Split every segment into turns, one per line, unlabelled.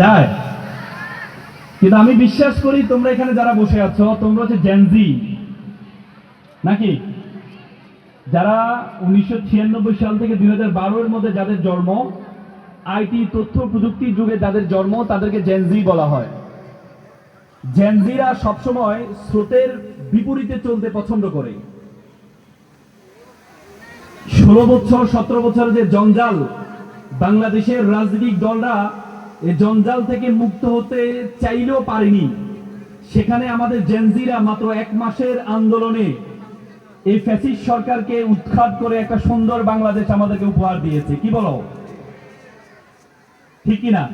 যায়। কিন্তু আমি বিশ্বাস করি তোমরা এখানে যারা বসে আছো, তোমরা হচ্ছে জেনজি নাকি? যারা উনিশশো ছিয়ানব্বই সাল থেকে দুই হাজার মধ্যে যাদের জন্ম, আইটি তথ্য প্রযুক্তি যুগে যাদের জন্ম, তাদেরকে জেনজি বলা হয়। জেনজিরা সবসময় স্রোতের বিপরীতে চলতে পছন্দ করে। ষোলো বছর, সতেরো বছর যে জঞ্জাল, বাংলাদেশের রাজনৈতিক দলরা এই জঞ্জাল থেকে মুক্ত হতে চাইলেও পারেনি। সেখানে আমাদের জেনজিরা মাত্র এক মাসের আন্দোলনে এই ফ্যাসিস্ট সরকারকে উৎখাত করে একটা সুন্দর বাংলাদেশ আমাদেরকে উপহার দিয়েছে। কি বলো? ঠিক না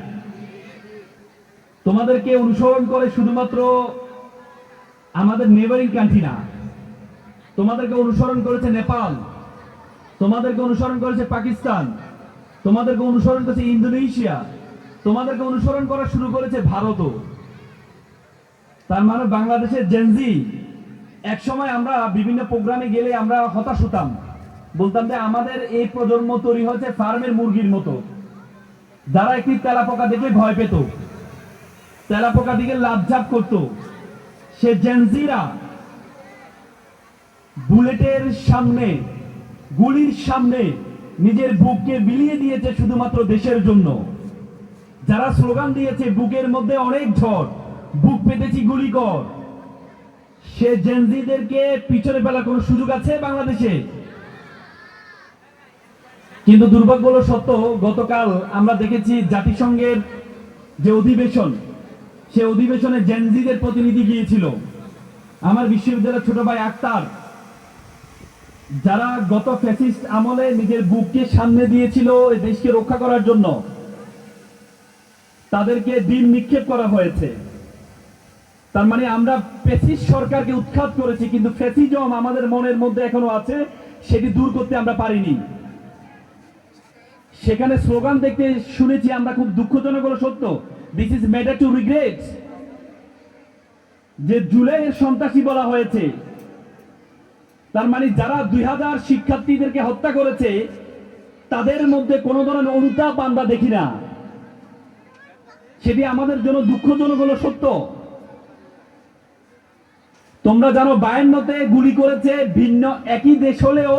তোমাদেরকে অনুসরণ করে শুধুমাত্র আমাদের নেবারিং কান্ট্রি না, তোমাদেরকে অনুসরণ করেছে নেপাল, তোমাদেরকে অনুসরণ করেছে পাকিস্তান, তোমাদেরকে অনুসরণ করেছে ইন্দোনেশিয়া তোমাদেরকে অনুসরণ করা শুরু করেছে ভারতও। তার মানে বাংলাদেশের জেনজি এক সময় আমরা বিভিন্ন প্রোগ্রামে গেলে আমরা হতাশ হতাম। বলতাম যে আমাদের এই প্রজন্ম তৈরি হয়েছে ফার্মের মুরগির মতো। যারা একটি তেলাপোকা দেখলে ভয় পেত, তেলাপোকা দিকে লাভঝাপ করত। সে জেনজিরা বুলেটের সামনে, গুলির সামনে নিজের বুককে বিলিয়ে দিয়েছে শুধুমাত্র দেশের জন্য। যারা স্লোগান দিয়েছে, বুকের মধ্যে অনেক ঝড়, বুক পেতেছি গুলি কর। সে জেনজিদেরকে পিছনে ফেলার কোনো সুযোগ আছে বাংলাদেশে? কিন্তু দুর্ভাগ্য হলো সত্য, গতকাল আমরা দেখেছি জাতিসংঘের যে অধিবেশন, সে অধিবেশনে জেনজিদের প্রতিনিধি গিয়েছিল। আমার বিশ্ববিদ্যালয়ের ছোট ভাই আক্তার, যারা গত ফ্যাসিস্ট আমলে নিজের বুককে সামনে দিয়েছিল দেশকে রক্ষা করার জন্য। তাদেরকে ডিম নিক্ষেপ করা হয়েছে। তার মানে আমরা ফ্যাসিস্ট সরকারকে উৎখাত করেছি, কিন্তু ফ্যাসিজম আমাদের মনের মধ্যে এখনও আছে, সেটি দূর করতে আমরা পারিনি। সেখানে স্লোগান দেখতে শুনেছি, আমরা খুব দুঃখজনক হলো সত্য। This is matter to regret যে জুলাইয়ের সন্ত্রাসী বলা হয়েছে। তার মানে যারা দুই হাজার শিক্ষার্থীদেরকে হত্যা করেছে, তাদের মধ্যে কোনো ধরনের অনুতাপ আমরা দেখি না। সেটি আমাদের জন্য দুঃখজনক হলো সত্য। তোমরা জানো বায়ান্নতে গুলি করেছে ভিন্ন একই দেশ হলেও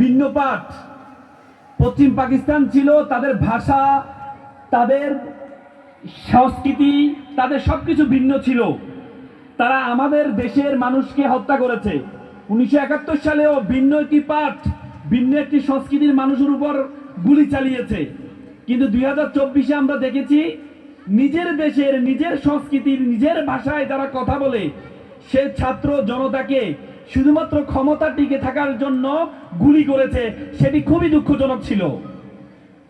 ভিন্ন পাঠ পশ্চিম পাকিস্তান ছিল তাদের ভাষা, তাদের সংস্কৃতি, তাদের সবকিছু ভিন্ন ছিল। তারা আমাদের দেশের মানুষকে হত্যা করেছে। উনিশশো একাত্তর সালেও ভিন্ন একটি পাঠ ভিন্ন একটি সংস্কৃতির মানুষের উপর গুলি চালিয়েছে। কিন্তু দুই হাজার আমরা দেখেছি নিজের দেশের, নিজের সংস্কৃতির, নিজের ভাষায় যারা কথা বলে, সে ছাত্র জনতাকে শুধুমাত্র ক্ষমতা টিকে থাকার জন্য গুলি করেছে, সেটি খুবই দুঃখজনক ছিল।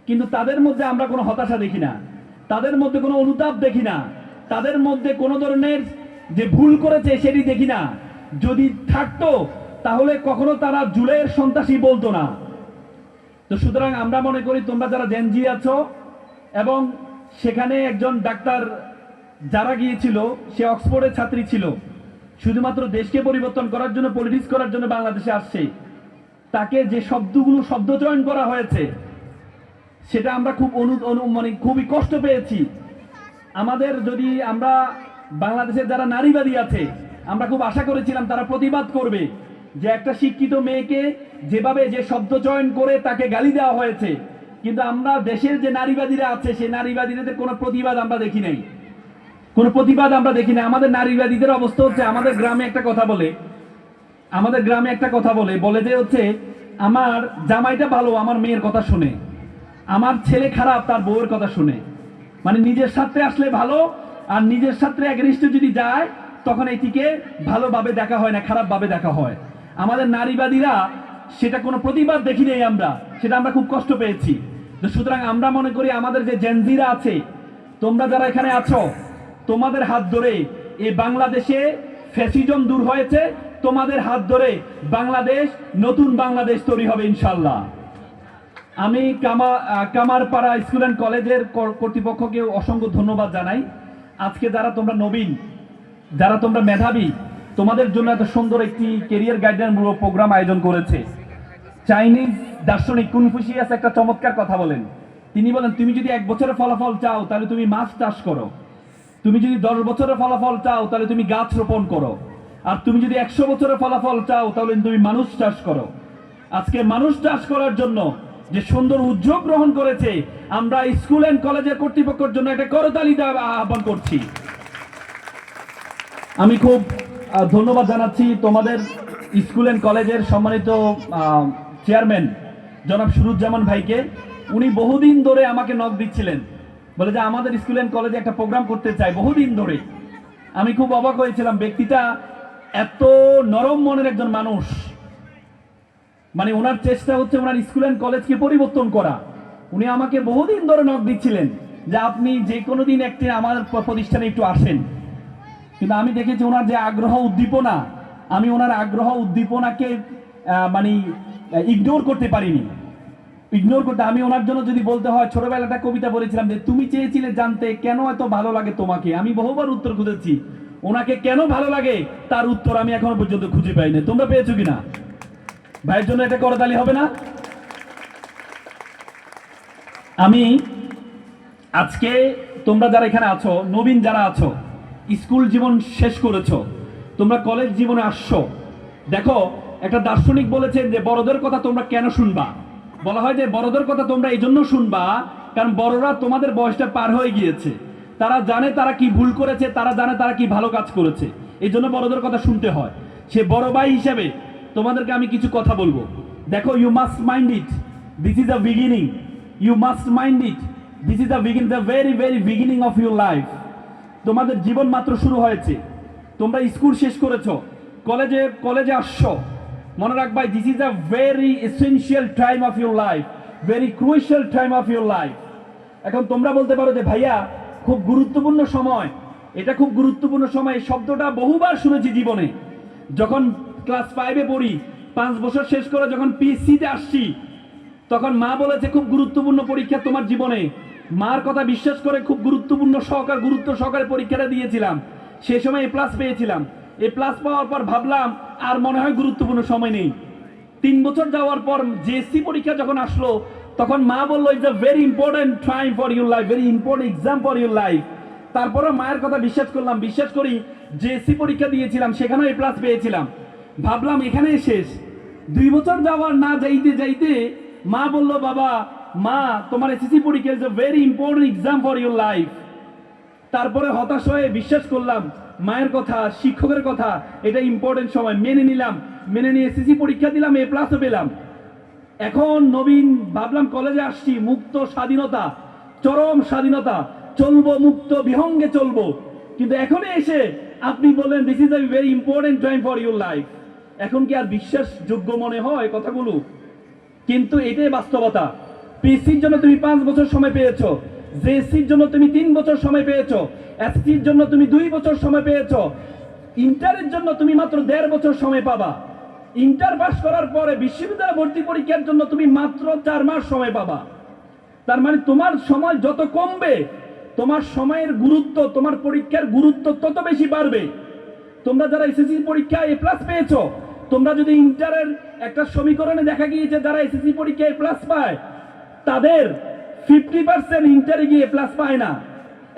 কিন্তু তাদের মধ্যে আমরা কোনো হতাশা দেখি না। তাদের মধ্যে কোনো অনুতাপ দেখি না। তাদের মধ্যে কোনো ধরনের যে ভুল করেছে সেটি দেখি না। যদি থাকতো, তাহলে কখনো তারা জুলাইয়ের সন্ত্রাসী বলতো না। তো সুতরাং আমরা মনে করি তোমরা যারা জেনজি আছো এবং সেখানে একজন ডাক্তার যারা গিয়েছিল, সে অক্সফোর্ডের ছাত্রী ছিল। শুধুমাত্র দেশকে পরিবর্তন করার জন্য পলিটিক্স করার জন্য বাংলাদেশে আসছে। তাকে যে শব্দগুলো, শব্দ চয়ন করা হয়েছে, সেটা আমরা খুব অনু মানে খুবই কষ্ট পেয়েছি। আমাদের যদি আমরা বাংলাদেশের যারা নারীবাদী আছে, আমরা খুব আশা করেছিলাম তারা প্রতিবাদ করবে যে একটা শিক্ষিত মেয়েকে যেভাবে যে শব্দ চয়ন করে তাকে গালি দেওয়া হয়েছে কিন্তু আমরা দেশের যে নারীবাদীরা আছে, সেই নারীবাদীদের কোনো প্রতিবাদ আমরা দেখি নাই। কোনো প্রতিবাদ আমরা দেখি না আমাদের নারীবাদীদের অবস্থা হচ্ছে, আমাদের গ্রামে একটা কথা বলে, আমাদের গ্রামে একটা কথা বলে বলে যে হচ্ছে, আমার জামাইটা ভালো, আমার মেয়ের কথা শুনে। আমার ছেলে খারাপ, তার বউয়ের কথা শুনে। মানে নিজের সাথে আসলে ভালো, আর নিজের সাথে অ্যাগরিস্ট যদি যায়, তখন এটিকে ভালোভাবে দেখা হয় না, খারাপভাবে দেখা হয়। আমাদের নারীবাদীরা সেটা কোনো প্রতিবাদ দেখি নেই আমরা, সেটা আমরা খুব কষ্ট পেয়েছি। সুতরাং আমরা মনে করি আমাদের যে জেনজিরা আছে, তোমরা যারা এখানে আছো, তোমাদের হাত ধরে এই বাংলাদেশে ফ্যাসিজম দূর হয়েছে, তোমাদের হাত ধরে বাংলাদেশ, নতুন বাংলাদেশ তৈরি হবে ইনশাল্লাহ আমি কামা কামারপাড়া স্কুল অ্যান্ড কলেজের কর- কর্তৃপক্ষকে অসংখ্য ধন্যবাদ জানাই। আজকে যারা তোমরা নবীন, যারা তোমরা মেধাবী, তোমাদের জন্য এত সুন্দর একটি কেরিয়ার গাইডলাইনমূলক প্রোগ্রাম আয়োজন করেছে। চাইনিজ দার্শনিক কুনফুসিয়াস একটা চমৎকার কথা বলেন। তিনি বলেন, তুমি যদি এক বছরের ফলাফল চাও, তাহলে তুমি মাছ চাষ করো। তুমি যদি দশ বছরের ফলাফল চাও, তাহলে তুমি গাছ রোপণ করো। আর তুমি যদি একশো বছরের ফলাফল চাও, তাহলে তুমি মানুষ চাষ করো। আজকে মানুষ চাষ করার জন্য যে সুন্দর উদ্যোগ গ্রহণ করেছে, আমরা স্কুল এন্ড কলেজের কর্তৃপক্ষের জন্য একটা করতালি আহ্বান করছি। আমি খুব ধন্যবাদ জানাচ্ছি তোমাদের স্কুল এন্ড কলেজের সম্মানিত চেয়ারম্যান জনাব সুরুজ্জামান ভাইকে, উনি বহুদিন ধরে আমাকে নক দিচ্ছিলেন। বলে যে আমাদের স্কুল এন্ড কলেজে একটা প্রোগ্রাম করতে চাই, বহুদিন ধরে। আমি খুব অবাক হয়েছিলাম, ব্যক্তিটা এত নরম মনের একজন মানুষ। মানে ওনার চেষ্টা হচ্ছে ওনার স্কুল অ্যান্ড কলেজকে পরিবর্তন করা। উনি আমাকে বহুদিন ধরে নক দিচ্ছিলেন যে আপনি যে কোনো দিন একটি আমার প্রতিষ্ঠানে একটু আসেন। কিন্তু আমি দেখেছি ওনার যে আগ্রহ উদ্দীপনা, আমি ওনার আগ্রহ উদ্দীপনাকে মানে ইগনোর করতে পারিনি। ইগনোর করতে আমি ওনার জন্য যদি বলতে হয় ছোটবেলা একটা কবিতা বলেছিলাম যে, তুমি চেয়েছিলে জানতে কেন এত ভালো লাগে তোমাকে? আমি বহুবার উত্তর খুঁজেছি। ওনাকে কেন ভালো লাগে? তার উত্তর আমি এখনও পর্যন্ত খুঁজে পাইনি। তোমরা পেয়েছ কিনা? ভাইয়ের জন্য এটা করতালি হবে না? আমি আজকে তোমরা যারা এখানে আছো, নবীন যারা আছো, স্কুল জীবন শেষ করেছ, তোমরা কলেজ জীবনে আসছো, দেখো একটা দার্শনিক বলেছেন যে, বড়দের কথা তোমরা কেন শুনবা? বলা হয় যে, বড়দের কথা তোমরা এই জন্য শুনবা, কারণ বড়রা তোমাদের বয়সটা পার হয়ে গিয়েছে। তারা জানে তারা কি ভুল করেছে, তারা জানে তারা কি ভালো কাজ করেছে। এই জন্য বড়দের কথা শুনতে হয়। সে বড় ভাই হিসাবে তোমাদেরকে আমি কিছু কথা বলব। দেখো you must mind it this is the beginning you must mind it this is the begin the very very beginning of your life তোমাদের জীবন মাত্র শুরু হয়েছে। তোমরা স্কুল শেষ করেছ। কলেজে কলেজে আসছো। মনে রাখবা this is a very essential time of your life very crucial time of your life এখন তোমরা বলতে পারো যে, ভাইয়া, খুব গুরুত্বপূর্ণ সময়। এটা খুব গুরুত্বপূর্ণ সময় শব্দটা বহুবার শুনেছি জীবনে। যখন ক্লাস ফাইভে পড়ি, পাঁচ বছর শেষ করে যখন পিএসসিতে আসছি, তখন মা বলেছে, খুব গুরুত্বপূর্ণ পরীক্ষা তোমার জীবনে। মার কথা বিশ্বাস করে খুব গুরুত্বপূর্ণ সহকার গুরুত্ব সহকারে পরীক্ষাটা দিয়েছিলাম। সে সময় এ প্লাস পেয়েছিলাম। এ প্লাস পাওয়ার পর ভাবলাম, আর মনে হয় গুরুত্বপূর্ণ সময় নেই। তিন বছর যাওয়ার পর জেএসসি পরীক্ষা যখন আসলো, তখন মা বলল it's a very important time for your life very important exam for your life তারপরে মায়ের কথা বিশ্বাস করলাম, বিশ্বাস করি জেএসসি পরীক্ষা দিয়েছিলাম, সেখানেও এ প্লাস পেয়েছিলাম। ভাবলাম, এখানেই শেষ। দুই বছর যাওয়ার না যাইতে যাইতে মা বলল, বাবা, মা, তোমার এসএসসি পরীক্ষা is a very important exam for your life তারপরে হতাশ হয়ে বিশ্বাস করলাম, মায়ের কথা, শিক্ষকের কথা, এটা ইম্পর্টেন্ট সময়। মেনে নিলাম, মেনে নিয়ে এসএসসি পরীক্ষা দিলাম এ প্লাসও পেলাম। এখন নবীন, ভাবলাম কলেজে আসছি, মুক্ত স্বাধীনতা, চরম স্বাধীনতা, চলবো মুক্ত, বিহঙ্গে চলবো। কিন্তু এখন এসে আপনি বললেন this is a very important time for your life এখন কি আর বিশ্বাসযোগ্য মনে হয় কথাগুলো? কিন্তু এটাই বাস্তবতা। পিসির জন্য তুমি পাঁচ বছর সময় পেয়েছ। জেএসসির জন্য তুমি তিন বছর সময় পেয়েছ এসসির জন্য তুমি দুই বছর সময় পেয়েছ, ইন্টারের জন্য তুমি মাত্র দেড় বছর সময় পাবা। ইন্টার পাস করার পরে বিশ্ববিদ্যালয় ভর্তি পরীক্ষার জন্য তুমি মাত্র চার মাস সময় পাবা। তার মানে তোমার সময় যত কমবে, তোমার সময়ের গুরুত্ব, তোমার পরীক্ষার গুরুত্ব তত বেশি বাড়বে। তোমরা যারা এসএসসি পরীক্ষা এ প্লাস পেয়েছ, তোমরা যদি ইন্টারের একটা সমীকরণে দেখা গিয়েছে যারা এসএসসি পরীক্ষা এ প্লাস পায়, তাদের ফিফটি পার্সেন্ট ইন্টারে গিয়ে প্লাস পায় না।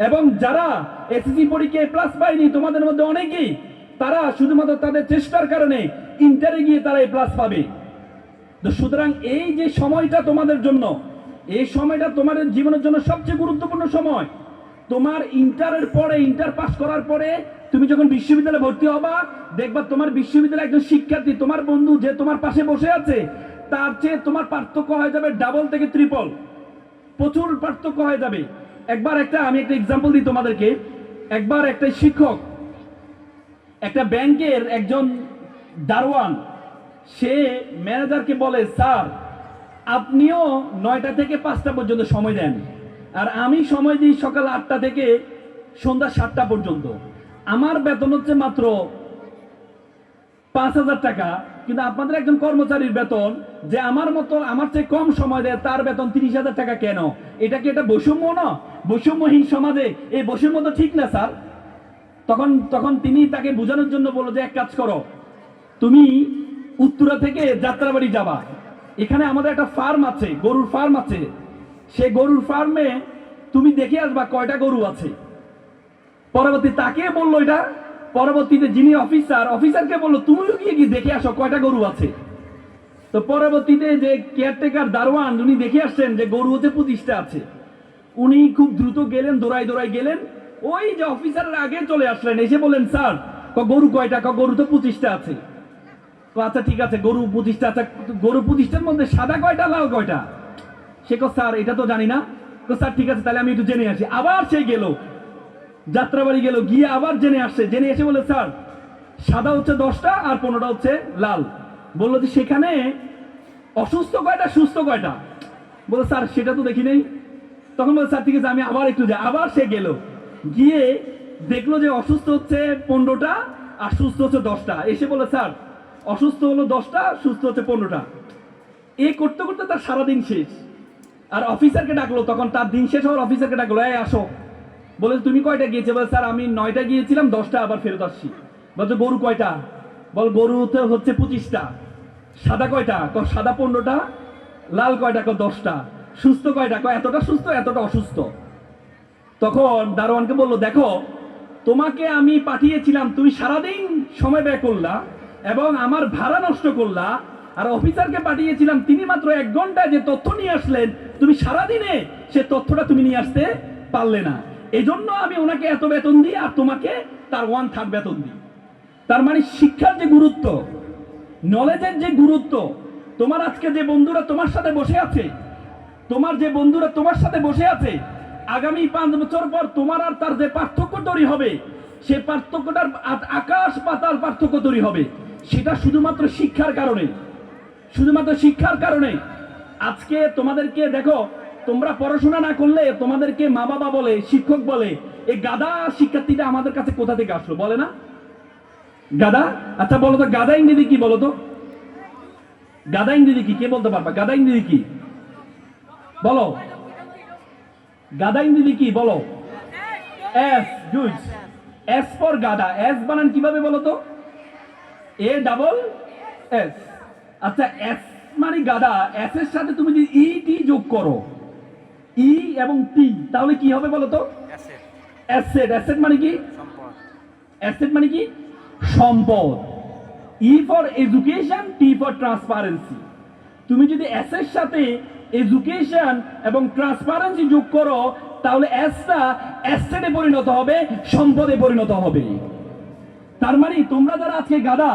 এবং যারা এসএসসি পরীক্ষা এ প্লাস পায়নি, তোমাদের মধ্যে অনেকেই, তারা শুধুমাত্র তাদের চেষ্টার কারণে ইন্টারে গিয়ে তারা এই প্লাস পাবে। তো সুতরাং এই যে সময়টা তোমাদের জন্য, এই সময়টা তোমাদের জীবনের জন্য সবচেয়ে গুরুত্বপূর্ণ সময়। তোমার ইন্টারের পরে, ইন্টার পাস করার পরে তুমি যখন বিশ্ববিদ্যালয়ে ভর্তি হবা, দেখবা তোমার বিশ্ববিদ্যালয়ে একজন শিক্ষার্থী, তোমার বন্ধু যে তোমার পাশে বসে আছে, তার চেয়ে তোমার পার্থক্য হয়ে যাবে ডাবল থেকে ত্রিপল প্রচুর পার্থক্য হয়ে যাবে। একবার একটা, আমি একটা এক্সাম্পল দিই তোমাদেরকে। একবার একটা শিক্ষক, একটা ব্যাংকের একজন দারোয়ান, সে ম্যানেজারকে বলে, স্যার, আপনিও নয়টা থেকে পাঁচটা পর্যন্ত সময় দেন। আর আমি সময় দিই সকাল আটটা থেকে সন্ধ্যা সাতটা পর্যন্ত। আমার বেতন হচ্ছে মাত্র পাঁচ হাজার টাকা। কিন্তু আপনাদের একজন কর্মচারীর বেতন যে আমার মতো, আমার চেয়ে কম সময় দেয়, তার বেতন তিরিশ হাজার টাকা কেন? এটা কি এটা বৈষম্য না? বৈষম্যহীন সমাজে এই বৈষম্য তো ঠিক না, স্যার। তখন তখন তিনি তাকে বোঝানোর জন্য বলল যে, এক কাজ করো, তুমি উত্তরা থেকে যাত্রাবাড়ি যাবা। এখানে আমাদের একটা ফার্ম আছে, গরুর ফার্ম আছে। সে গরুর ফার্মে তুমি দেখে আসবা কয়টা গরু আছে। পরবর্তী তাকে বলল এটা পরবর্তীতে যিনি অফিসার অফিসারকে বলল, তুমিও গিয়ে গিয়ে দেখে আসো কয়টা গরু আছে? তো পরবর্তীতে যে কেয়ারটেকার দারোয়ান, উনি দেখে আসছেন যে গরু হচ্ছে পঁচিশটা আছে। উনি খুব দ্রুত গেলেন দৌড়াই দৌড়াই গেলেন। ওই যে অফিসারের আগে চলে আসলেন, এসে বললেন, স্যার, ক গরু কয়টা? ক গরু তো পঁচিশটা আছে। আচ্ছা ঠিক আছে, গরু পঁচিশটা আচ্ছা গরু পঁচিশটার মধ্যে সাদা কয়টা, লাল কয়টা? সে কো স্যার, এটা তো জানি না। তো স্যার, ঠিক আছে, তাহলে আমি একটু জেনে আসি। আবার সে গেল। যাত্রাবাড়ি গেল, গিয়ে আবার জেনে আসছে। জেনে এসে বলে, স্যার, সাদা হচ্ছে দশটা আর পনেরোটা হচ্ছে লাল। বলল যে, সেখানে অসুস্থ কয়টা, সুস্থ কয়টা? বলে, স্যার, সেটা তো দেখি নেই। তখন বলে, স্যার, ঠিক আছে, আমি আবার একটু যাই। আবার সে গেল, গিয়ে দেখল যে, অসুস্থ হচ্ছে পনেরোটা আর সুস্থ হচ্ছে দশটা। এসে বলে, স্যার, অসুস্থ হলো দশটা, সুস্থ হচ্ছে পনেরোটা। এ করতে করতে তার সারাদিন শেষ। আর অফিসারকে ডাকলো, তখন তার দিন শেষ হওয়ার অফিসারকে ডাকলো, এই, আসো। বলে, তুমি কয়টা গিয়েছে? বলে, স্যার, আমি নয়টা গিয়েছিলাম, দশটা আবার ফেরত আসছি। বলছে, গরু কয়টা? বল গরু তো হচ্ছে পঁচিশটা। সাদা কয়টা? ক সাদা পনেরোটা, লাল কয়টা? ক দশটা। সুস্থ কয়টা? ক এতটা সুস্থ, এতটা অসুস্থ। তখন দারোয়ানকে বলল, দেখো, তোমাকে আমি পাঠিয়েছিলাম, তুমি সারাদিন সময় ব্যয় করলা এবং আমার ভাড়া নষ্ট করলা, আর অফিসারকে পাঠিয়েছিলাম, তিনি মাত্র এক ঘন্টায় যে তথ্য নিয়ে আসলেন, তুমি সারাদিনে সে তথ্যটা তুমি নিয়ে আসতে পারলে না। এই জন্য আমি ওনাকে এত বেতন দিই আর তোমাকে তার ওয়ান থার্ড বেতন দিই। তার মানে শিক্ষার যে গুরুত্ব নলেজের যে গুরুত্ব, তোমার আজকে যে বন্ধুরা তোমার সাথে বসে আছে, তোমার যে বন্ধুরা তোমার সাথে বসে আছে, আগামী পাঁচ বছর পর তোমার আর তার যে পার্থক্য তৈরি হবে, সে পার্থক্যটার আকাশ পাতাল পার্থক্য তৈরি হবে। সেটা শুধুমাত্র শিক্ষার কারণে। শুধুমাত্র শিক্ষার কারণে। আজকে তোমাদেরকে দেখো তোমরা পড়াশোনা না করলে তোমাদেরকে মা বাবা বলে, শিক্ষক বলে, এই গাদা শিক্ষার্থীটা আমাদের কাছে কোথা থেকে আসলো বলে না? গাদা? আচ্ছা বলো তো, গাদা ইংরেজি কি বলো তো? গাদা ইংরেজি কি? কে বলতে পারবা? গাদা ইংরেজি কি? বলো। গাদা ইংরেজি কি? বলো। এস গুড এস ফর গাদা। এস বানান কীভাবে বলো তো? এ ডাবল এস আচ্ছা এস মানে গাদা। এস এর সাথে তুমি যদি ই টি যোগ করো ই এবং টি তাহলে কি হবে বলো তো?
অ্যাসেট
অ্যাসেট মানে কি?
সম্পদ।
অ্যাসেট মানে কি? সম্পদ। E for education T for transparency তুমি যদি অ্যাসের সাথে এডুকেশন এবং ট্রান্সপারেন্সি যোগ করো তাহলে অ্যাসটা অ্যাসেটে পরিণত হবে সম্পদে পরিণত হবে। তার মানে তোমরা যারা আজকে গাদা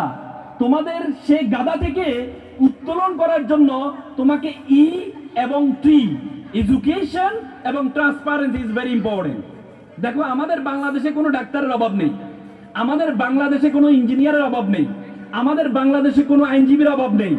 তোমাদের সেই গাদা থেকে উত্তোলন করার জন্য তোমাকে ই এবং টি এডুকেশন এবং ট্রান্সপারেন্সি ইজ ভেরি ইম্পর্টেন্ট দেখো, আমাদের বাংলাদেশে কোনো ডাক্তারের অভাব নেই। আমাদের বাংলাদেশে কোনো ইঞ্জিনিয়ারের অভাব নেই। আমাদের বাংলাদেশে কোনো আইনজীবীর অভাব নেই।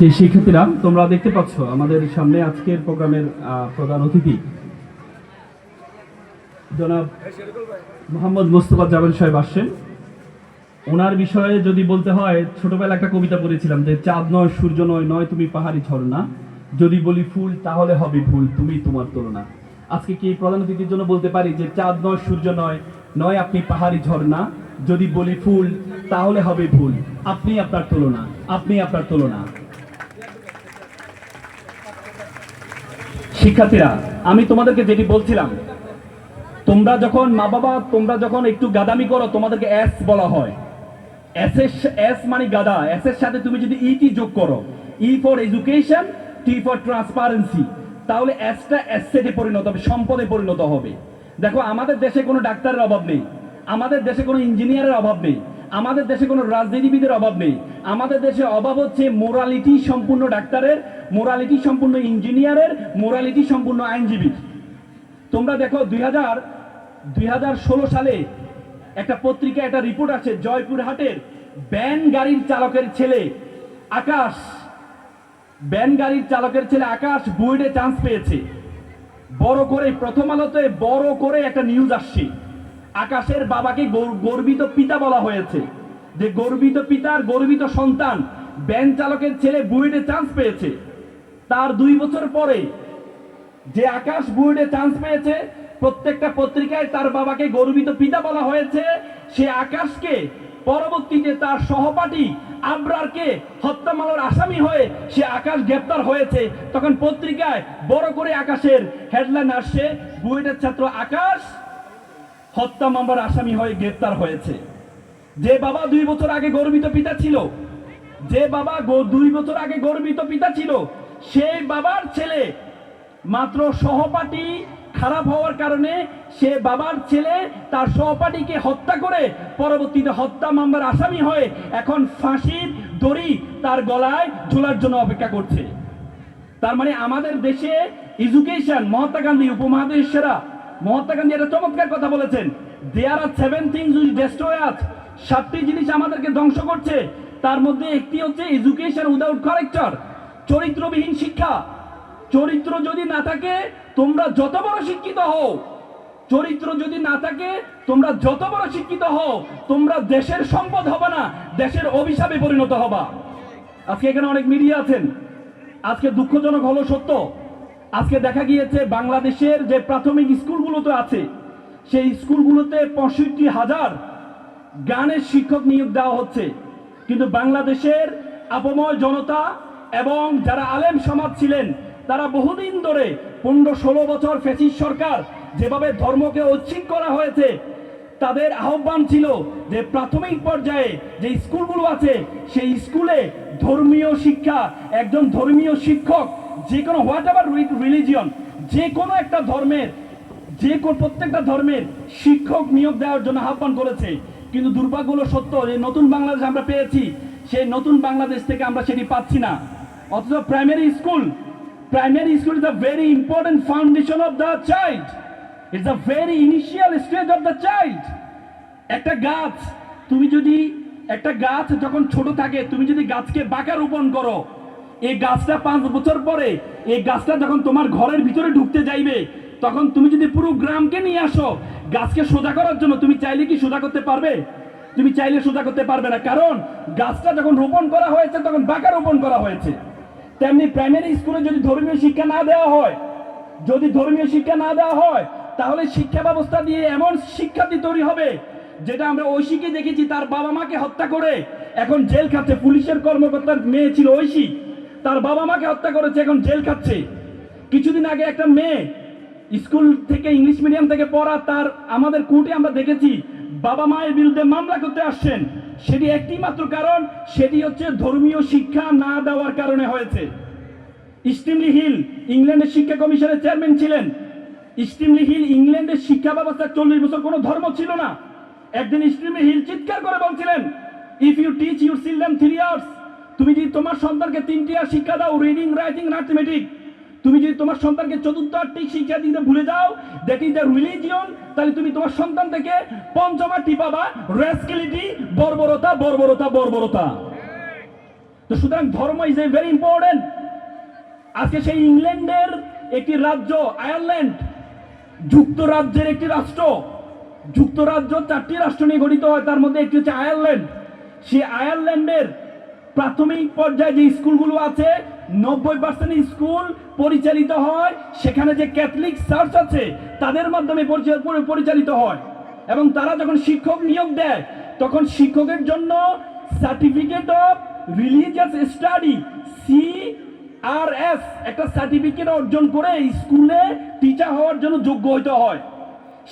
যে শিক্ষার্থীরা, তোমরা দেখতে পাচ্ছ আমাদের সামনে আজকের প্রোগ্রামের প্রধান অতিথি। জনাব মোহাম্মদ মোস্তফা জাবেল সাহেব আসছেন। ওনার বিষয়ে যদি বলতে হয় ছোটবেলা একটা কবিতা পড়েছিলাম যে, চাঁদ নয়, সূর্য নয় নয় তুমি পাহাড়ি ঝর্ণা যদি বলি, ফুল, তাহলে হবে ভুল, তুমি তোমার তুলনা। আজকে কি প্রধান অতিথির জন্য বলতে পারি যে, চাঁদ নয়, সূর্য নয় নয় আপনি পাহাড়ি ঝর্ণা যদি বলি, ফুল, তাহলে হবে ভুল, আপনি আপনার তুলনা, আপনি আপনার তুলনা। শিক্ষার্থীরা, আমি তোমাদেরকে যেটি বলছিলাম, তোমরা যখন মা বাবা, তোমরা যখন একটু গাদামি করো, তোমাদেরকে এস বলা হয়। এস এর এস মানে গাদা। এস এর সাথে তুমি যদি ইটি যোগ করো, E for education, T for transparency, তাহলে এসটা অ্যাসেটে পরিণত হবে, সম্পদে পরিণত হবে। দেখো, আমাদের দেশে কোনো ডাক্তারের অভাব নেই, আমাদের দেশে কোনো ইঞ্জিনিয়ারের অভাব নেই, আমাদের দেশে কোনো রাজনীতিবিদের অভাব নেই, আমাদের দেশে অভাব হচ্ছে মোরালিটি সম্পূর্ণ ডাক্তারের মোরালিটি সম্পূর্ণ ইঞ্জিনিয়ারের মোরালিটি সম্পূর্ণ আইনজীবী তোমরা দেখো দুই হাজার দুই হাজার ষোলো সালে একটা পত্রিকা একটা রিপোর্ট আছে জয়পুরহাটের ব্যান গাড়ির চালকের ছেলে আকাশ। ব্যান গাড়ির চালকের ছেলে আকাশ বুয়েটে চান্স পেয়েছে। বড় করে, প্রথম আলোতে বড় করে একটা নিউজ আসছে। আকাশের বাবাকে গর- গর্বিত পিতা বলা হয়েছে। যে গর্বিত পিতার গর্বিত সন্তান ব্যান চালকের ছেলে বুয়েটে চান্স পেয়েছে। তার দুই বছর পরে যে আকাশ বুয়েটে চান্স পেয়েছে, প্রত্যেকটা পত্রিকায় তার বাবাকে গর্বিত পিতা বলা হয়েছে, সে আকাশকে, পরবর্তীতে তার সহপাঠী আবরারকে হত্যা মামলার আসামি হয়ে সে আকাশ গ্রেপ্তার হয়েছে। তখন পত্রিকায় বড় করে আকাশের হেডলাইন আসছে বুয়েটের ছাত্র আকাশ হত্যা মামলার আসামি হয়ে গ্রেপ্তার হয়েছে। যে বাবা দুই বছর আগে গর্বিত পিতা ছিল, যে বাবা দুই বছর আগে গর্বিত পিতা ছিল সেই বাবার ছেলে মাত্র সহপাঠী খারাপ হওয়ার কারণে সে বাবার ছেলে তার সহপাঠীকে হত্যা করে পরবর্তীতে হত্যা মামলার আসামি হয়ে এখন ফাঁসির দড়ি তার গলায় ঝোলার জন্য অপেক্ষা করছে। তার মানে আমাদের দেশে এডুকেশন মহাত্মা গান্ধী, উপমহাদেশ সেরা, মহাত্মা গান্ধী একটা চমৎকার কথা বলেছেন there are seven things which destroy us সাতটি জিনিস আমাদেরকে ধ্বংস করছে। তার মধ্যে একটি হচ্ছে এডুকেশন উইদাউট কারেক্টার চরিত্রবিহীন শিক্ষা। চরিত্র যদি না থাকে, তোমরা যত বড় শিক্ষিত হও। চরিত্র যদি না থাকে, তোমরা যত বড় শিক্ষিত হও, তোমরা দেশের সম্পদ হবে না, দেশের অভিশাপে পরিণত হবা। আজকে এখানে অনেক মিডিয়া আছেন। আজকে দুঃখজনক হলো সত্য। আজকে দেখা গিয়েছে বাংলাদেশের যে প্রাথমিক স্কুলগুলোতে আছে, সেই স্কুলগুলোতে পঁয়ষট্টি হাজার গানের শিক্ষক নিয়োগ দেওয়া হচ্ছে। কিন্তু বাংলাদেশের আপময় জনতা এবং যারা আলেম সমাজ ছিলেন, তারা বহুদিন ধরে পনেরো ষোলো বছর ফেসিস সরকার যেভাবে ধর্মকে ঐচ্ছিক করা হয়েছে, তাদের আহ্বান ছিল যে প্রাথমিক পর্যায়ে যে স্কুলগুলো আছে, সেই স্কুলে ধর্মীয় শিক্ষা, একজন ধর্মীয় শিক্ষক, যে কোনো হোয়াট এভার রিলিজিয়ন, যে কোনো একটা ধর্মের, যে প্রত্যেকটা ধর্মের শিক্ষক নিয়োগ দেওয়ার জন্য আহ্বান করেছে। কিন্তু দুর্ভাগ্য হলো সত্য যে নতুন বাংলাদেশ আমরা পেয়েছি, সেই নতুন বাংলাদেশ থেকে আমরা সেটি পাচ্ছি না। অথচ primary school primary school is a very important foundation of the child it's the very initial stage of the child একটা গাছ, তুমি যদি, একটা গাছ যখন ছোট থাকে, তুমি যদি গাছকে বাঁকা রোপণ করো, এই গাছটা পাঁচ বছর পরে, এই গাছটা যখন তোমার ঘরের ভিতরে ঢুকতে যাইবে, তখন তুমি যদি পুরো গ্রামকে নিয়ে আসো, গাছকে সোজা করার জন্য তুমি চাইলে কি সোজা করতে পারবে? তুমি চাইলে সোজা করতে পারবে না। কারণ গাছটা যখন রোপণ করা হয়েছে, তখন বাঁকা রোপণ করা হয়েছে। তেমনি প্রাইমারি স্কুলে যদি ধর্মীয় শিক্ষা না দেওয়া হয়, যদি ধর্মীয় শিক্ষা না দেওয়া হয়, তাহলে শিক্ষা ব্যবস্থা দিয়ে এমন শিক্ষার্থী তৈরি হবে, যেটা আমরা ঐশীকে দেখেছি তার বাবা মাকে হত্যা করে, এখন জেল খাচ্ছে। পুলিশের কর্মকর্তার মেয়ে ছিল ঐশী, তার বাবা মাকে হত্যা করেছে, এখন জেল খাচ্ছে। কিছুদিন আগে একটা মেয়ে স্কুল থেকে ইংলিশ মিডিয়াম থেকে পড়া, তার আমাদের কোর্টে আমরা দেখেছি বাবা মায়ের বিরুদ্ধে মামলা করতে আসছেন, সেটি একটি মাত্র কারণ, সেটি হচ্ছে ধর্মীয় শিক্ষা না দেওয়ার কারণে হয়েছে। স্টিমলি হিল ইংল্যান্ডের শিক্ষা কমিশনের চেয়ারম্যান ছিলেন। স্টিমলি হিল ইংল্যান্ডের শিক্ষা ব্যবস্থা চল্লিশ বছর কোনো ধর্ম ছিল না। একদিন স্টিমলি হিল চিৎকার করে বলছিলেন if you teach your children three years তুমি যদি তোমার সন্তানকে তিনটি আর শিক্ষা দাও রিডিং রাইটিং ম্যাথমেটিক তুমি যদি তোমার সন্তানকে চতুর্থ আটটি শিক্ষা দিতে ভুলে যাও দ্যাট ইজ দ্য রিলিজিয়ন তাহলে তুমি তোমার সন্তান থেকে পঞ্চম আটটি পাবা রেসকিলিটি বর্বরতা বর্বরতা বর্বরতা। তো সুতরাং ধর্ম ইজ এ ভেরি ইম্পর্টেন্ট আজকে সেই ইংল্যান্ডের একটি রাজ্য, আয়ারল্যান্ড, যুক্তরাজ্যের একটি রাষ্ট্র। যুক্তরাজ্য চারটি রাষ্ট্র নিয়ে গঠিত হয়, তার মধ্যে একটি হচ্ছে আয়ারল্যান্ড। সে আয়ারল্যান্ডের প্রাথমিক পর্যায়ে যে স্কুলগুলো আছে, নব্বই পার্সেন্ট স্কুল পরিচালিত হয়। সেখানে যে ক্যাথলিক চার্চ আছে, তাদের মাধ্যমে পরিচা- পরিচালিত হয়। এবং তারা যখন শিক্ষক নিয়োগ দেয়, তখন শিক্ষকের জন্য certificate of religious study C R S একটা সার্টিফিকেট অর্জন করে স্কুলে টিচার হওয়ার জন্য যোগ্য হইতে হয়।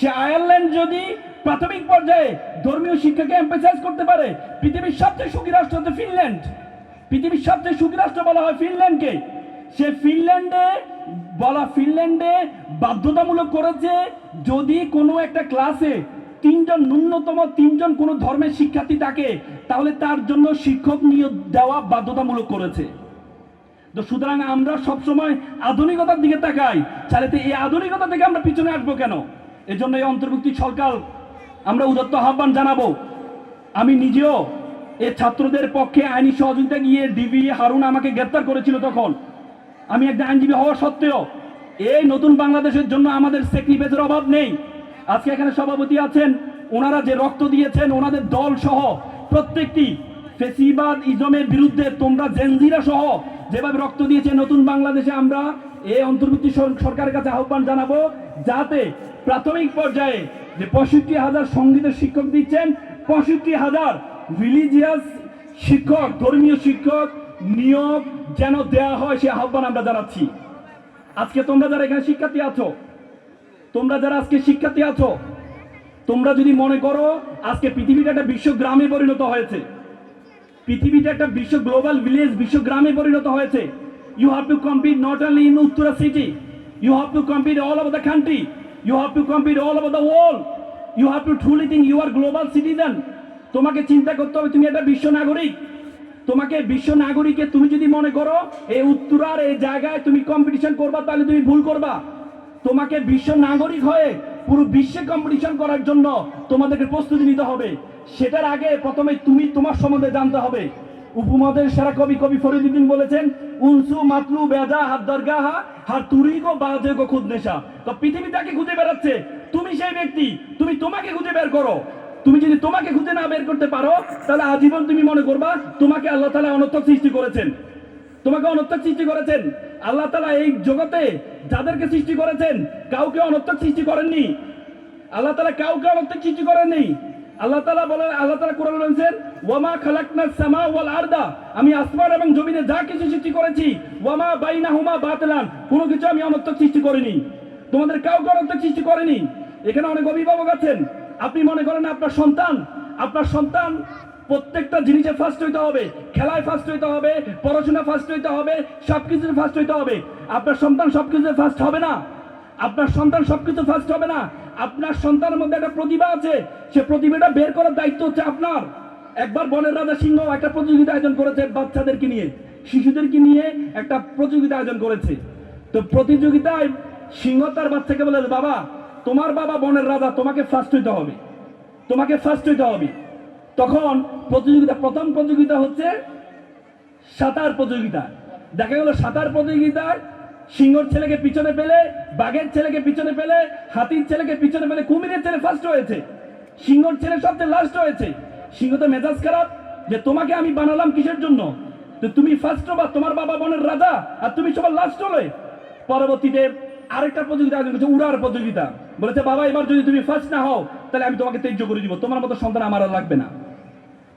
সে আয়ারল্যান্ড যদি প্রাথমিক পর্যায়ে ধর্মীয় শিক্ষাকে এম্পাসাইজ করতে পারে পৃথিবীর সবচেয়ে সুখী রাষ্ট্র হচ্ছে ফিনল্যান্ড। পৃথিবীর সবচেয়ে সুখী রাষ্ট্র বলা হয় ফিনল্যান্ডকে। সে ফিনল্যান্ডে বলা ফিনল্যান্ডে বাধ্যতামূলক করেছে যদি কোনো একটা ক্লাসে তিনজন ন্যূনতম তিনজন কোনো ধর্মের শিক্ষার্থী থাকে, তাহলে তার জন্য শিক্ষক নিয়োগ দেওয়া বাধ্যতামূলক করেছে। তো সুতরাং আমরা সবসময় আধুনিকতার দিকে তাকাই। তাহলে এই আধুনিকতা থেকে আমরা পিছনে আসব কেন? এজন্য এই অন্তর্ভুক্তি সরকার আমরা উদত্ত আহ্বান জানাব। আমি নিজেও এ ছাত্রদের পক্ষে আইনি সহযোগিতা গিয়ে ডিবি হারুন আমাকে গ্রেপ্তার করেছিল তখন। আমি একটা আইনজীবী হওয়া সত্ত্বেও এই নতুন বাংলাদেশের জন্য আমাদের স্যাক্রিফাইসের অভাব নেই। আজকে এখানে সভাপতি আছেন, ওনারা যে রক্ত দিয়েছেন, ওনাদের দল সহ প্রত্যেকটি ফেসিবাদ ইজমের বিরুদ্ধে তোমরা জেনজিরা সহ যেভাবে রক্ত দিয়েছে নতুন বাংলাদেশে আমরা এই অন্তর্বর্তী সরকারের কাছে আহ্বান জানাব, যাতে প্রাথমিক পর্যায়ে যে পঁয়ষট্টি হাজার সঙ্গীতের শিক্ষক দিচ্ছেন, পঁয়ষট্টি হাজার রিলিজিয়াস শিক্ষক, ধর্মীয় শিক্ষক নিয়োগ যেন দেয়া হয়, সে আহ্বান আমরা জানাচ্ছি। আজকে তোমরা যারা এখানে শিক্ষার্থী আছো, তোমরা যারা আজকে শিক্ষার্থী আছো, তোমরা যদি মনে করো আজকে পৃথিবীটা একটা বিশ্ব গ্রামে পরিণত হয়েছে, পৃথিবীটা একটা বিশ্ব গ্লোবাল ভিলেজ বিশ্ব গ্রামে পরিণত হয়েছে you have to compete not only in Uttara city you have to compete all over the country you have to compete all over the world you have to truly think you are global citizen তোমাকে চিন্তা করতে হবে, তুমি একটা বিশ্ব নাগরিক। তোমাকে বিশ্ব নাগরিকে তুমি যদি মনে করো এই উত্তরার এই জায়গায় তুমি কম্পিটিশন করবা, তাহলে তুমি ভুল করবা। তোমাকে বিশ্ব নাগরিক হয়ে পুরো বিশ্বে কম্পিটিশন করার জন্য তোমাদেরকে প্রস্তুতি নিতে হবে। সেটার আগে প্রথমে তুমি তোমার সম্বন্ধে জানতে হবে। উপমহাদের সেরা কবি কবি ফরিদুদ্দিন বলেছেন, উনসু মাতলু বেজা হাত দরগাহা, হার তুরিগো বাজেগো খুদ নেশা। তো পৃথিবী তাকে খুঁজে বেড়াচ্ছে। তুমি সেই ব্যক্তি, তুমি তোমাকে খুঁজে বের করো। তুমি যদি তোমাকে খুঁজে না বের করতে পারো, তাহলে আজীবন তুমি মনে করবা, তোমাকে আল্লাহ তালা অনর্থক সৃষ্টি করেছেন। তোমাকে অনর্থক সৃষ্টি করেছেন। আল্লাহ তালা এই জগতে যাদেরকে সৃষ্টি করেছেন, কাউকে অনর্থক সৃষ্টি করেননি। আল্লাহ তালা কাউকে অনর্থক সৃষ্টি করেননি। আল্লাহ তালা বলে আল্লাহ তালা কোরআন বলেছেন, ওয়ামা খালাকনা সামা ওয়াল আরদা। আমি আসমান এবং জমিনে যা কিছু সৃষ্টি করেছি, ওয়ামা বাইনা হুমা বাতলান। কোনো কিছু আমি অনর্থক সৃষ্টি করিনি। তোমাদের কাউকে অনর্থক সৃষ্টি করেনি। এখানে অনেক অভিভাবক আছেন। আপনি মনে করেন আপনার সন্তান আপনার সন্তান প্রত্যেকটা জিনিসে ফার্স্ট হইতে হবে। খেলায় ফার্স্ট হইতে হবে পড়াশোনা ফার্স্ট হইতে হবে, সবকিছুতে ফার্স্ট হইতে হবে। আপনার সন্তান সবকিছুতে ফার্স্ট হবে না। আপনার সন্তান সবকিছু ফার্স্ট হবে না। আপনার সন্তানের মধ্যে একটা প্রতিভা আছে, সে প্রতিভাটা বের করার দায়িত্ব হচ্ছে আপনার। একবার বনের রাজা সিংহ একটা প্রতিযোগিতা আয়োজন করেছে বাচ্চাদেরকে নিয়ে, শিশুদেরকে নিয়ে একটা প্রতিযোগিতা আয়োজন করেছে। তো প্রতিযোগিতায় সিংহ তার বাচ্চাকে বলে, বাবা, তোমার বাবা বনের রাজা, তোমাকে ফার্স্ট হইতে হবে। তোমাকে ফার্স্ট হইতে হবে। তখন প্রতিযোগিতা, প্রথম প্রতিযোগিতা হচ্ছে সাঁতার প্রতিযোগিতা। দেখা গেল সাঁতার প্রতিযোগিতায় সিংহর ছেলেকে পিছনে পেলে বাঘের ছেলেকে পিছনে পেলে হাতির ছেলেকে পিছনে পেলে কুমিরের ছেলে ফার্স্ট হয়েছে। সিংহর ছেলে সবচেয়ে লাস্ট হয়েছে। সিংহ তো মেজাজ খারাপ যে তোমাকে আমি বানালাম কিসের জন্য? তো তুমি ফার্স্ট বা তোমার বাবা বনের রাজা আর তুমি সবার লাস্ট হলে। পরবর্তীতে আরেকটা প্রতিযোগিতা আয়োজন করেছে, উড়ার প্রতিযোগিতা। বলেছে, বাবা, এবার যদি তুমি ফার্স্ট না হও, তাহলে আমি তোমাকে তেজ্য করে দিব। তোমার মতো সন্তান আমার আর লাগবে না।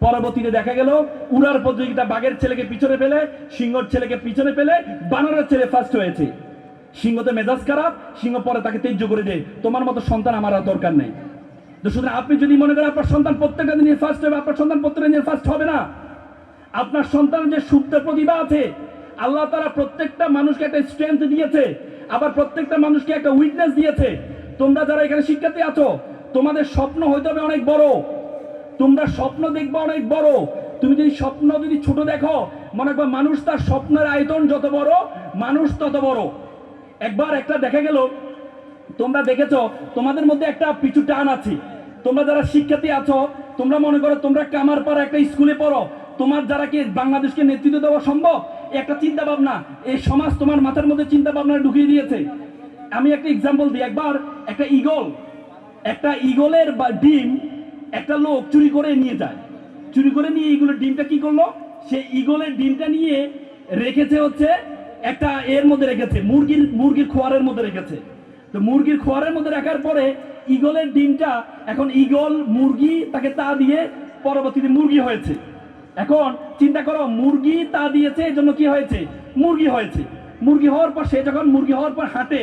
পরবর্তীতে দেখা গেল, উড়ার প্রতিযোগিতা বাঘের ছেলেকে পিছনে পেলে সিংহর ছেলেকে পিছনে পেলে বানরের ছেলে ফার্স্ট হয়েছে। সিংহতে মেজাজ খারাপ, সিংহ পরে তাকে তেজ্য করে দেয়, তোমার মতো সন্তান আমার আর দরকার নেই। তো সুতরাং আপনি যদি মনে করেন আপনার সন্তান প্রত্যেকটা দিনে ফার্স্ট হবে, আপনার সন্তান প্রত্যেকটা দিনে ফার্স্ট হবে না। আপনার সন্তানের যে সুপ্ত প্রতিভা আছে, আল্লাহ তারা প্রত্যেকটা মানুষকে একটা স্ট্রেংথ দিয়েছে, আবার প্রত্যেকটা মানুষকে একটা উইকনেস দিয়েছে। তোমরা যারা এখানে শিক্ষার্থী আছো, তোমাদের স্বপ্ন হইতে হবে অনেক বড়। তোমরা স্বপ্ন দেখবে অনেক বড়। তুমি যদি স্বপ্ন যদি ছোট দেখো, মনে করো মানুষ তার স্বপ্নের আয়তন যত বড়, মানুষ তত বড়। একবার একটা দেখা গেল, তোমরা দেখেছ, তোমাদের মধ্যে একটা পিছু টান আছে। তোমরা যারা শিক্ষার্থী আছো, তোমরা মনে করো তোমরা কামার কামারপাড়া একটা স্কুলে পড়ো। তোমার যারা কি বাংলাদেশকে নেতৃত্ব দেওয়া সম্ভব? একটা চিন্তা ভাবনা এই সমাজ তোমার মাথার মধ্যে চিন্তা ভাবনা ঢুকিয়ে দিয়েছে। আমি একটা এক্সাম্পল দিই, একবার একটা ইগল একটা ইগলের ডিম একটা লোক চুরি করে নিয়ে যায়। চুরি করে নিয়ে ইগলের ডিমটা কি করল? সে ইগলের ডিমটা নিয়ে রেখেছে হচ্ছে একটা এর মধ্যে রেখেছে, মুরগির মুরগির খোয়ারের মধ্যে রেখেছে। তো মুরগির খোয়ারের মধ্যে রাখার পরে ইগলের ডিমটা এখন ইগল মুরগি তাকে তা দিয়ে পরবর্তীতে মুরগি হয়েছে। এখন চিন্তা করো, মুরগি তা দিয়েছে এই জন্য কি হয়েছে? মুরগি হয়েছে। মুরগি হওয়ার পর সে যখন মুরগি হওয়ার পর হাঁটে,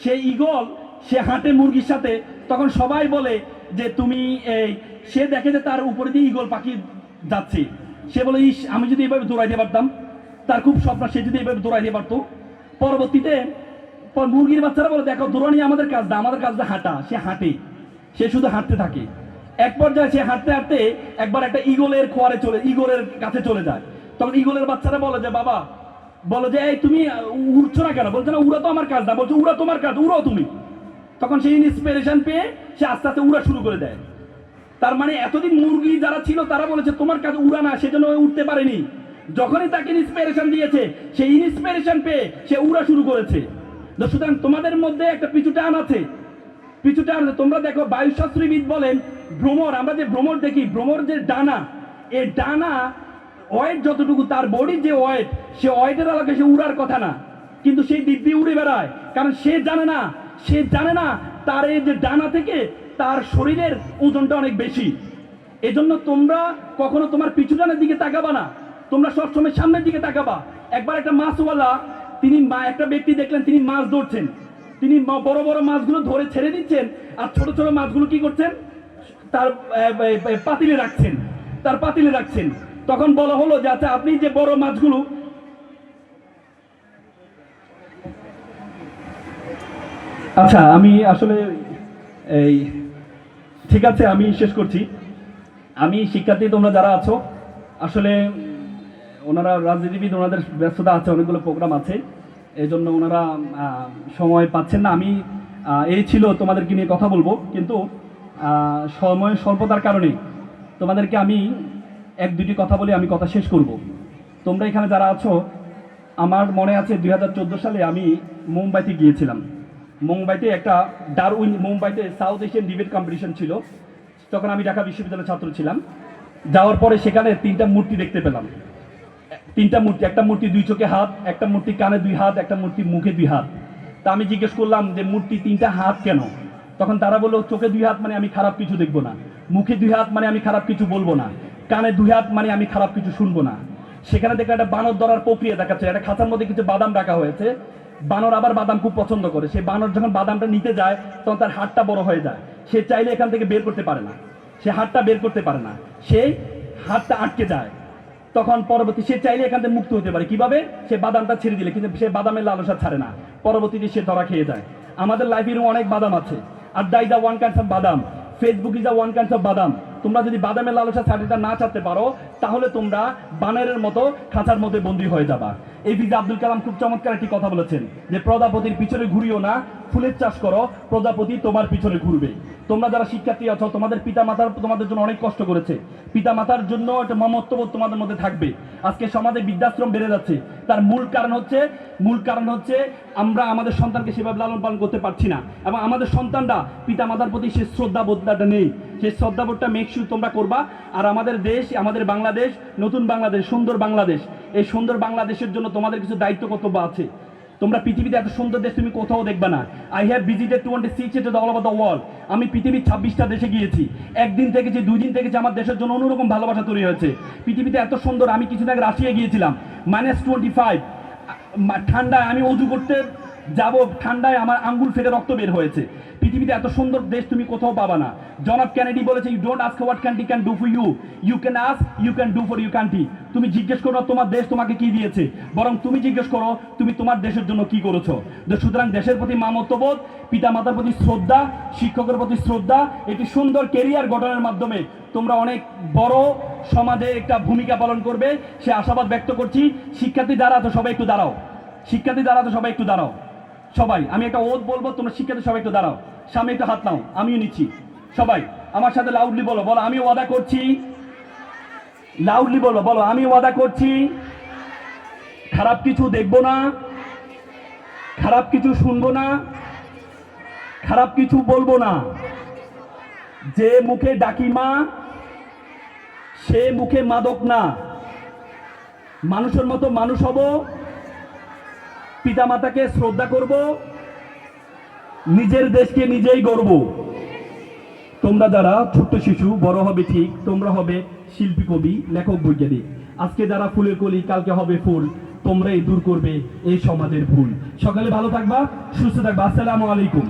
সে ইগল সে হাঁটে মুরগির সাথে, তখন সবাই বলে যে তুমি এই সে দেখে যে তার উপরে দিয়ে ইগল পাখি যাচ্ছে। সে বলে, ইস, আমি যদি এভাবে দৌড়াইতে পারতাম, তার খুব স্বপ্ন, সে যদি এভাবে দৌড়াইতে পারতো। পরবর্তীতে পর মুরগির বাচ্চারা বলে, দেখো দৌড়ানি আমাদের কাজ না, আমাদের কাজ না হাঁটা। সে হাঁটে। সে শুধু হাঁটতে থাকে। এক পর্যায়ে সে হাঁটতে হাঁটতে একবার একটা ইগলের খোয়ারে চলে ইগলের কাছে চলে যায়। তখন ইগলের বাচ্চারা বলে যে, বাবা, বলো যে, এই তুমি উড়ছো না কেন? বলছে, না, উড়া তো আমার কাজ না। বলছে, উড়া তোমার কাজ, উড়ো তুমি। তখন সেই ইন্সপিরেশন পেয়ে সে আস্তে আস্তে উড়া শুরু করে দেয়। তার মানে এতদিন মুরগি যারা ছিল, তারা বলেছে, তোমার কাছে উড়া না, সেজন্য উঠতে পারেনি। যখনই তাকে ইন্সপিরেশন দিয়েছে, সেই ইন্সপিরেশন পেয়ে সে উড়া শুরু করেছে। সুতরাং তোমাদের মধ্যে একটা পিছু টান আছে। পিছু টান আছে। তোমরা দেখো, বায়ুশাস্ত্রীবিদ বলেন, ভ্রমর, আমরা যে ভ্রমর দেখি, ভ্রমর যে ডানা এই ডানা ওয়েট যতটুকু, তার বডির যে ওয়েট, সে ওয়েটের আলোকে সে উড়ার কথা না। কিন্তু সেই দিব্যি উড়ে বেড়ায়। কারণ সে জানে না সে জানে না তার এই যে ডানা থেকে তার শরীরের ওজনটা অনেক বেশি। এজন্য তোমরা কখনো তোমার পিছুটানের দিকে তাকাবা না। তোমরা সবসময় সামনের দিকে তাকাবা। একবার একটা মাছওয়ালা, তিনি মা একটা ব্যক্তি দেখলেন, তিনি মাছ ধরছেন। তিনি বড় বড় মাছগুলো ধরে ছেড়ে দিচ্ছেন আর ছোট ছোট মাছগুলো কি করছেন? তার পাতিলে রাখছেন। তার পাতিলে রাখছেন। তখন বলা হলো যে আচ্ছা আপনি যে বড় মাছগুলো আচ্ছা আমি আসলে এই, ঠিক আছে, আমি শেষ করছি। আমি শিক্ষার্থী তোমরা যারা আছো, আসলে ওনারা রাজনীতিবিদ, ওনাদের ব্যস্ততা আছে, অনেকগুলো প্রোগ্রাম আছে। এই জন্য ওনারা সময় পাচ্ছেন না। আমি এই ছিল তোমাদেরকে নিয়ে কথা বলব, কিন্তু সময় স্বল্পতার কারণে তোমাদেরকে আমি এক, দুটি কথা বলে আমি কথা শেষ করব। তোমরা এখানে যারা আছো, আমার মনে আছে দু হাজার চোদ্দ সালে আমি মুম্বাইতে গিয়েছিলাম। মুম্বাইতে একটা ডারউইন, মুম্বাইতে সাউথ এশিয়ান ডিবেট কম্পিটিশন ছিল। তখন আমি ঢাকা বিশ্ববিদ্যালয়ের ছাত্র ছিলাম। যাওয়ার পরে সেখানে তিনটা মূর্তি দেখতে পেলাম। তিনটা মূর্তি, একটা মূর্তি দুই চোখে হাত, একটা মূর্তি কানে দুই হাত, একটা মূর্তি মুখে দুই হাত। তা আমি জিজ্ঞেস করলাম যে, মূর্তি তিনটা হাত কেন? তখন তারা বলল, চোখে দুই হাত মানে আমি খারাপ কিছু দেখব না। মুখে দুই হাত মানে আমি খারাপ কিছু বলব না। কানে দুই হাত মানে আমি খারাপ কিছু শুনব না। সেখানে দেখে একটা বানর ধরার প্রক্রিয়া দেখাচ্ছে। একটা খাঁচার মধ্যে কিছু বাদাম রাখা হয়েছে। বানর আবার বাদাম খুব পছন্দ করে। সে বানর যখন বাদামটা নিতে যায়, তখন তার হাতটা বড় হয়ে যায়। সে চাইলে এখান থেকে বের করতে পারে না। সে হাতটা বের করতে পারে না। সে হাতটা আটকে যায়। তখন পরবর্তী সে চাইলে এখান থেকে মুক্ত হতে পারে। কীভাবে? সে বাদামটা ছেড়ে দিলে, কিন্তু সে বাদামের লালসা ছাড়ে না। পরবর্তীতে সে ধরা খেয়ে যায়। আমাদের লাইফে এরকম অনেক বাদাম আছে। আর আড্ডা ইজ ওয়ান কাইন্ডস অফ বাদাম। Facebook is one kinds of বাদাম। তোমরা যদি বাদামের লালসা ছাড়িটা না ছাড়তে পারো, তাহলে তোমরা বানরের মতো খাঁচার মধ্যে বন্দী হয়ে যাবা। এই বিজে আব্দুল কালাম খুব চমৎকার একটি কথা বলেছেন যে, প্রজাপতির পিছনে ঘুরিও না, ফুলের চাষ করো, প্রজাপতি তোমার পিছনে ঘুরবে। তোমরা যারা শিক্ষার্থী আছো, তোমাদের পিতা মাতার তোমাদের জন্য অনেক কষ্ট করেছে। পিতা মাতার জন্য একটা মমত্ববোধ তোমাদের মধ্যে থাকবে। আজকে সমাজে বৃদ্ধাশ্রম বেড়ে যাচ্ছে। তার মূল কারণ হচ্ছে, মূল কারণ হচ্ছে আমরা আমাদের সন্তানকে সেভাবে লালন পালন করতে পারছি না। এবং আমাদের সন্তানরা পিতা মাতার প্রতি সে শ্রদ্ধা বোধটা নেই। সেই শ্রদ্ধাবোধটা মেকশু তোমরা করবা। আর আমাদের দেশ, আমাদের বাংলাদেশ, নতুন বাংলাদেশ, সুন্দর বাংলাদেশ। এই সুন্দর বাংলাদেশের জন্য তোমাদের কিছু দায়িত্ব কর্তব্য আছে। তোমরা পৃথিবীতে এত সুন্দর দেশ তুমি কোথাও দেখবে না। I have visited twenty six it all over the world আমি পৃথিবীর ছাব্বিশটা দেশে গিয়েছি। একদিন থেকেছি দুই দিন থেকেছি আমার দেশের জন্য অন্যরকম ভালোবাসা তৈরি হয়েছে। পৃথিবীতে এত সুন্দর, আমি কিছুদিন আগে রাশিয়া গিয়েছিলাম। মাইনাস টোয়েন্টি ফাইভ ঠান্ডায় আমি অজু করতে যাব ঠান্ডায় আমার আঙ্গুল ফেটে রক্ত বের হয়েছে। পৃথিবীতে এত সুন্দর দেশ তুমি কোথাও পাবা না। জন অফ ক্যানেডি বলেছে you don't ask what country can do for you you can ask you can do for you country তুমি জিজ্ঞেস করো, তোমার দেশ তোমাকে কি দিয়েছে? বরং তুমি জিজ্ঞেস করো, তুমি তোমার দেশের জন্য কি করেছ? সুতরাং দেশের প্রতি মামত্ববোধ পিতা মাতার প্রতি শ্রদ্ধা, শিক্ষকের প্রতি শ্রদ্ধা, একটি সুন্দর কেরিয়ার গঠনের মাধ্যমে তোমরা অনেক বড় সমাজে একটা ভূমিকা পালন করবে। সে আশাবাদ ব্যক্ত করছি, শিক্ষার্থী যারা তো সবাই একটু দাঁড়াও। শিক্ষার্থী যারা তো সবাই একটু দাঁড়াও। সবাই, আমি একটা ওত বলব, তোমরা শিক্ষার্থী সবাই একটু দাঁড়াও। সামনে একটু হাত নাও, আমিও নিচ্ছি। সবাই, আমার সাথে লাউডলি বলো বলো আমি ওয়াদা করছি। লাউডলি বলো বলো আমি ওয়াদা করছি। খারাপ কিছু দেখব না। খারাপ কিছু শুনব না। খারাপ কিছু বলব না। যে মুখে ডাকি মা, সে মুখে মাদক না। মানুষের মতো মানুষ হব। পিতামাতাকে শ্রদ্ধা করব, নিজের দেশকে নিজেই গর্ব তোমরা যারা ছোট্ট শিশু, বড় হবে ঠিক, তোমরা হবে শিল্পী, কবি, লেখক, বৈজ্ঞানিক। আজকে যারা ফুলের কলি, কালকে হবে ফুল, তোমরাই দূর করবে এই সমাজের ভুল। সকালে ভালো থাকবা, সুস্থ থাকবা। আসসালামু আলাইকুম।